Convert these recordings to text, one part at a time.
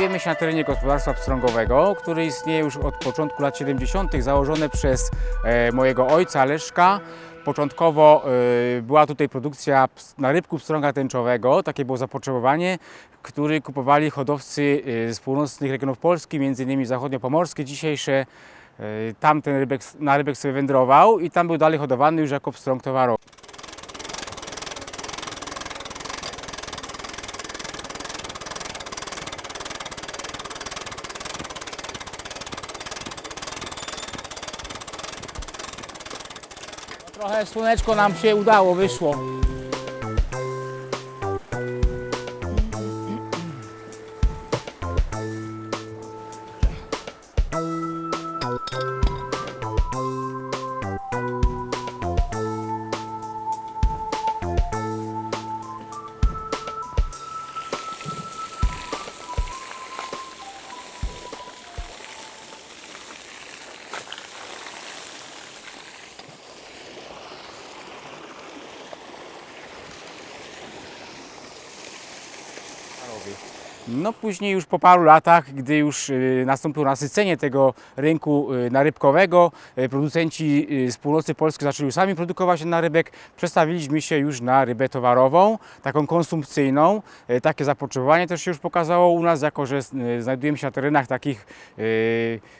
Znajdujemy się na terenie gospodarstwa pstrągowego, który istnieje już od początku lat 70., założone przez e, mojego ojca Leszka. Początkowo e, była tutaj produkcja ps- narybku pstrąga tęczowego, takie było zapotrzebowanie, który kupowali hodowcy e, z północnych regionów Polski, m.in. zachodniopomorskie dzisiejsze. Tam ten rybek, narybek sobie wędrował i tam był dalej hodowany już jako pstrąg towarowy. Trochę słoneczko nam się udało, wyszło. ouvir. No później już po paru latach, gdy już y, nastąpiło nasycenie tego rynku y, narybkowego, y, producenci z północy Polski zaczęli sami produkować narybek, przestawiliśmy się już na rybę towarową, taką konsumpcyjną. Takie zapotrzebowanie też się już pokazało u nas, jako że znajdujemy się na terenach takich,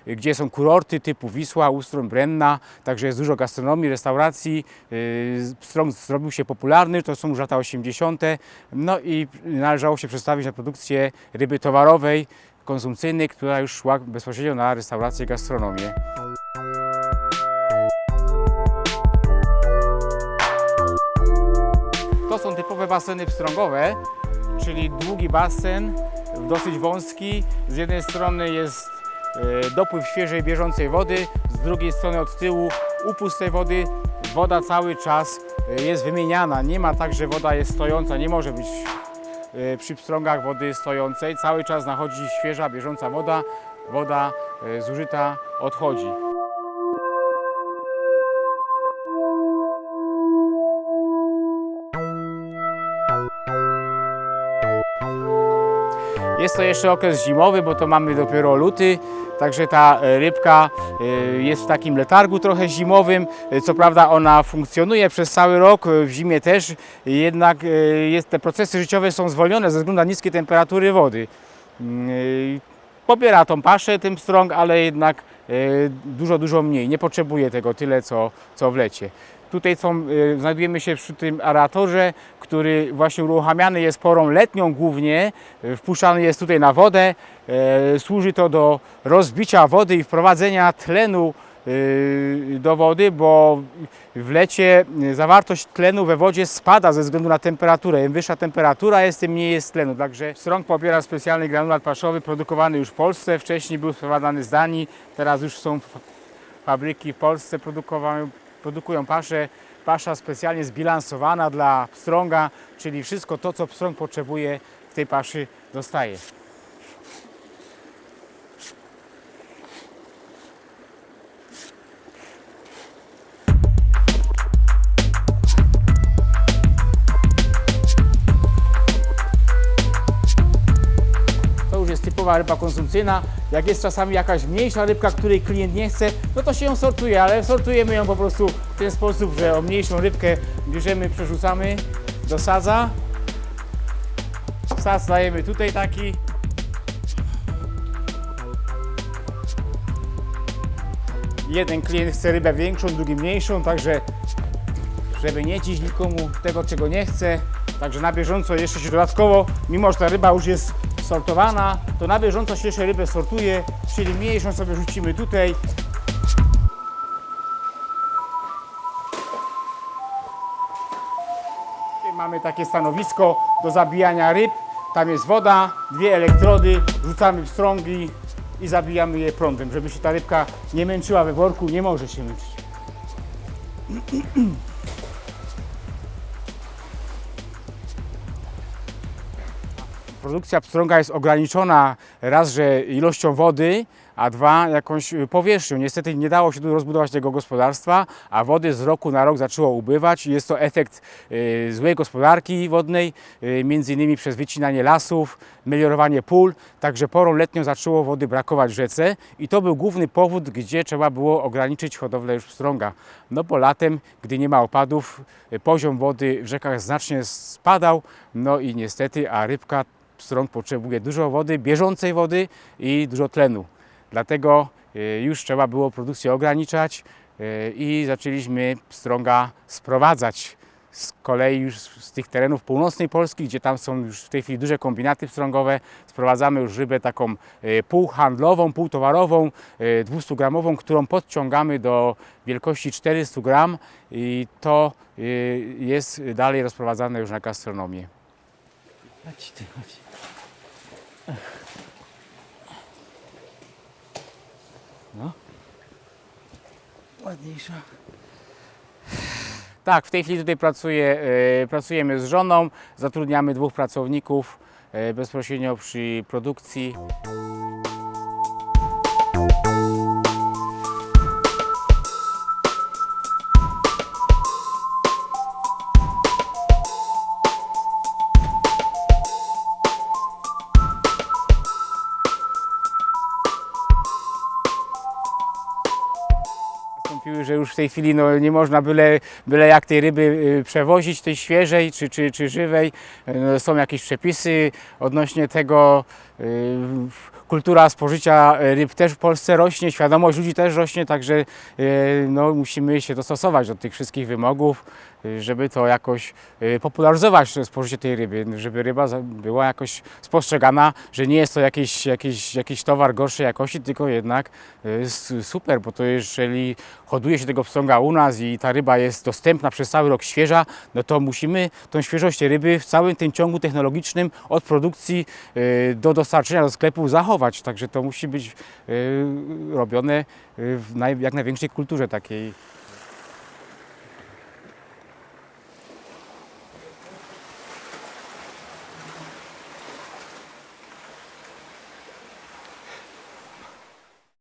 gdzie są kurorty typu Wisła, Ustrój, Brenna, także jest dużo gastronomii, restauracji. Pstrąg zrobił się popularny, to są już lata 80. No i należało się przestawić na produkcję ryby towarowej, konsumpcyjnej, która już szła bezpośrednio na restaurację, gastronomię. To są typowe baseny pstrągowe, czyli długi basen, dosyć wąski. Z jednej strony jest e, dopływ świeżej, bieżącej wody, z drugiej strony od tyłu upust tej wody. Woda cały czas e, jest wymieniana. Nie ma tak, że woda jest stojąca, nie może być przy pstrągach wody stojącej. Cały czas nachodzi świeża, bieżąca woda. Woda e, zużyta odchodzi. Jest to jeszcze okres zimowy, bo to mamy dopiero luty, także ta e, rybka e, jest w takim letargu trochę zimowym. E, Co prawda ona funkcjonuje przez cały rok, w zimie też, jednak jest, te procesy życiowe są zwolnione ze względu na niskie temperatury wody. Mm, Pobiera tą paszę tym strąg, ale jednak dużo, dużo mniej. Nie potrzebuje tego tyle, co, co w lecie. Tutaj są, e, znajdujemy się przy tym aeratorze, który właśnie uruchamiany jest porą letnią głównie. E, Wpuszczany jest tutaj na wodę. E, Służy to do rozbicia wody i wprowadzenia tlenu do wody, bo w lecie zawartość tlenu we wodzie spada ze względu na temperaturę. Im wyższa temperatura jest, tym mniej jest tlenu. Także strąg pobiera specjalny granulat paszowy produkowany już w Polsce. Wcześniej był sprowadzany z Danii, teraz już są fabryki w Polsce produkowają, produkują paszę. Pasza specjalnie zbilansowana dla pstrąga, czyli wszystko to, co pstrąg potrzebuje w tej paszy dostaje. Ryba konsumpcyjna. Jak jest czasami jakaś mniejsza rybka, której klient nie chce, no to się ją sortuje, ale sortujemy ją po prostu w ten sposób, że o mniejszą rybkę bierzemy, przerzucamy do sadza. Sadz dajemy tutaj taki. Jeden klient chce rybę większą, drugi mniejszą, także żeby nie cić nikomu tego, czego nie chce. Także na bieżąco jeszcze się dodatkowo, mimo że ta ryba już jest sortowana, to na bieżąco się rybę sortuje, czyli mniejszą sobie rzucimy tutaj. Mamy takie stanowisko do zabijania ryb. Tam jest woda, dwie elektrody, rzucamy w strągi i zabijamy je prądem, żeby się ta rybka nie męczyła we worku, nie może się męczyć. Produkcja pstrąga jest ograniczona raz, że ilością wody, a dwa jakąś powierzchnią. Niestety nie dało się tu rozbudować tego gospodarstwa, a wody z roku na rok zaczęło ubywać. Jest to efekt y, złej gospodarki wodnej, y, między innymi przez wycinanie lasów, meliorowanie pól, także porą letnią zaczęło wody brakować w rzece i to był główny powód, gdzie trzeba było ograniczyć hodowlę już pstrąga. No bo latem, gdy nie ma opadów, y, poziom wody w rzekach znacznie spadał, no i niestety, a rybka pstrąg potrzebuje dużo wody, bieżącej wody i dużo tlenu. Dlatego y, już trzeba było produkcję ograniczać y, i zaczęliśmy pstrąga sprowadzać z kolei już z tych terenów północnej Polski, gdzie tam są już w tej chwili duże kombinaty pstrągowe. Sprowadzamy już rybę taką y, półhandlową, półtowarową, 200-gramową, którą podciągamy do wielkości 400 gram i to jest dalej rozprowadzane już na gastronomię. Chodź ty, chodź. No. Ładniejsza. Tak, w tej chwili tutaj e, pracujemy z żoną, zatrudniamy dwóch pracowników e, bezpośrednio przy produkcji. Nastąpiły, że już w tej chwili no, nie można byle, byle jak tej ryby y, przewozić, tej świeżej czy, czy, czy żywej. Y, No, są jakieś przepisy odnośnie tego. Y, Kultura spożycia ryb też w Polsce rośnie, świadomość ludzi też rośnie, także y, no, musimy się dostosować do tych wszystkich wymogów, y, żeby to jakoś y, popularyzować spożycie tej ryby, żeby ryba była jakoś spostrzegana, że nie jest to jakiś, jakiś, jakiś towar gorszej jakości, tylko jednak y, super, bo to jeżeli hoduje się tego pstrąga u nas i ta ryba jest dostępna przez cały rok świeża, no to musimy tą świeżość ryby w całym tym ciągu technologicznym od produkcji y, do dostarczenia do sklepu zachować. Także to musi być y, robione y, w jak największej kulturze takiej